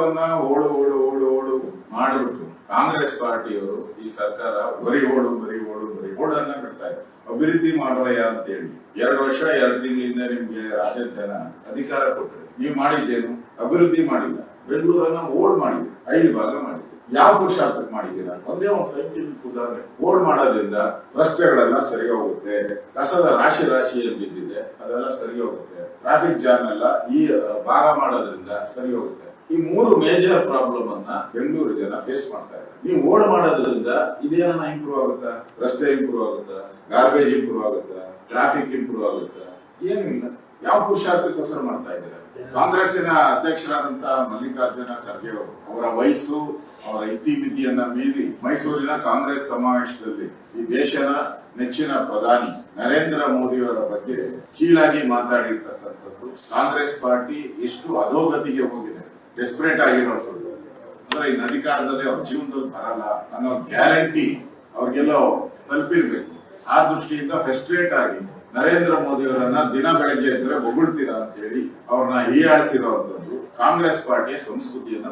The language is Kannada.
ಬೆಂಗಳೂರನ್ನ ಓಡು ಓಡು ಓಡು ಓಡು ಮಾಡಿಬಿಟ್ಟು ಕಾಂಗ್ರೆಸ್ ಪಾರ್ಟಿಯವರು ಈ ಸರ್ಕಾರ ಬರಿ ಓಡು ಬರಿ ಓಡು, ಬರಿ ಓಡನ್ನ ಬಿಡ್ತಾ ಇದೆ ಅಭಿವೃದ್ಧಿ ಮಾಡೋರಯ್ಯ ಅಂತ ಹೇಳಿ ಎರಡು ವರ್ಷ, ಎರಡು ತಿಂಗಳಿಂದ ನಿಮ್ಗೆ ರಾಜ್ಯದ ಜನ ಅಧಿಕಾರ ಕೊಟ್ಟರು. ನೀವು ಮಾಡಿದ್ದೇನು? ಅಭಿವೃದ್ಧಿ ಮಾಡಿಲ್ಲ. ಬೆಂಗಳೂರನ್ನ ಓಡ್ ಮಾಡಿದ್ರು. ಐದು ಭಾಗ ಮಾಡಿದ್ರು. ಯಾವ ಪುರುಷಾರ್ಥಕ್ಕೆ ಮಾಡಿದ್ದೀರಾ? ಒಂದೇ ಒಂದು ಸೈಂಟಿಫಿಕ್ ಉದಾಹರಣೆ. ಓಡ್ ಮಾಡೋದ್ರಿಂದ ರಸ್ತೆಗಳೆಲ್ಲ ಸರಿ ಹೋಗುತ್ತೆ ಕಸದ ರಾಶಿ ರಾಶಿ ಏನ್ ಬಿದ್ದಿದೆ. ಅದೆಲ್ಲ ಸರಿ ಹೋಗುತ್ತೆ ಟ್ರಾಫಿಕ್ ಜಾಮ್ ಎಲ್ಲ ಈ ಭಾಗ ಮಾಡೋದ್ರಿಂದ ಸರಿ ಹೋಗುತ್ತೆ ಈ ಮೂರು ಮೇಜರ್ ಪ್ರಾಬ್ಲಮ್ ಅನ್ನ ಬೆಂಗಳೂರು ಜನ ಫೇಸ್ ಮಾಡ್ತಾ ಇದ್ದಾರೆ. ನೀವು ಓಡ್ ಮಾಡೋದ್ರಿಂದ ಇದೇನ ಇಂಪ್ರೂವ್ ಆಗುತ್ತಾ? ರಸ್ತೆ ಇಂಪ್ರೂವ್ ಆಗುತ್ತಾ? ಗಾರ್ಬೇಜ್ ಇಂಪ್ರೂವ್ ಆಗುತ್ತಾ? ಟ್ರಾಫಿಕ್ ಇಂಪ್ರೂವ್ ಆಗುತ್ತಾ? ಏನೂ ಇಲ್ಲ. ಯಾವ ಪುರುಷಾರ್ಥಕ್ಕೋಸ್ಕರ ಮಾಡ್ತಾ ಇದ್ದಾರೆ? ಕಾಂಗ್ರೆಸ್ಸಿನ ಅಧ್ಯಕ್ಷರಾದಂತಹ ಮಲ್ಲಿಕಾರ್ಜುನ ಖರ್ಗೆ ಅವರು, ಅವರ ವಯಸ್ಸು, ಅವರ ಇತಿಮಿತಿಯನ್ನ ಮೀರಿ ಮೈಸೂರಿನ ಕಾಂಗ್ರೆಸ್ ಸಮಾವೇಶದಲ್ಲಿ ಈ ದೇಶದ ನೆಚ್ಚಿನ ಪ್ರಧಾನಿ ನರೇಂದ್ರ ಮೋದಿಯವರ ಬಗ್ಗೆ ಕೀಳಾಗಿ ಮಾತಾಡಿರ್ತಕ್ಕಂಥದ್ದು ಕಾಂಗ್ರೆಸ್ ಪಾರ್ಟಿ ಎಷ್ಟು ಅಧೋಗತಿಗೆ ಹೋಗಿದೆ. ಡೆಸ್ಪರೇಟ್ ಆಗಿರೋದು ಅಂದ್ರೆ ಇನ್ನು ಅಧಿಕಾರದಲ್ಲಿ ಅವ್ರ ಜೀವನದಲ್ಲಿ ಬರಲ್ಲ ಅನ್ನೋ ಗ್ಯಾರಂಟಿ ಅವ್ರಿಗೆಲ್ಲೋ ತಲುಪಿರ್ಬೇಕು. ಆ ದೃಷ್ಟಿಯಿಂದ ಫ್ರಸ್ಟ್ರೇಟ್ ಆಗಿ ನರೇಂದ್ರ ಮೋದಿ ಅವರನ್ನ ದಿನ ಬೆಳಗ್ಗೆ ಎದ್ರೆ ಹೊಗಳ್ತೀರಾ ಅಂತ ಹೇಳಿ ಅವ್ರನ್ನ ಹೀಯಾಳಿಸಿರುವಂತದ್ದು ಕಾಂಗ್ರೆಸ್ ಪಾರ್ಟಿಯ ಸಂಸ್ಕೃತಿಯನ್ನ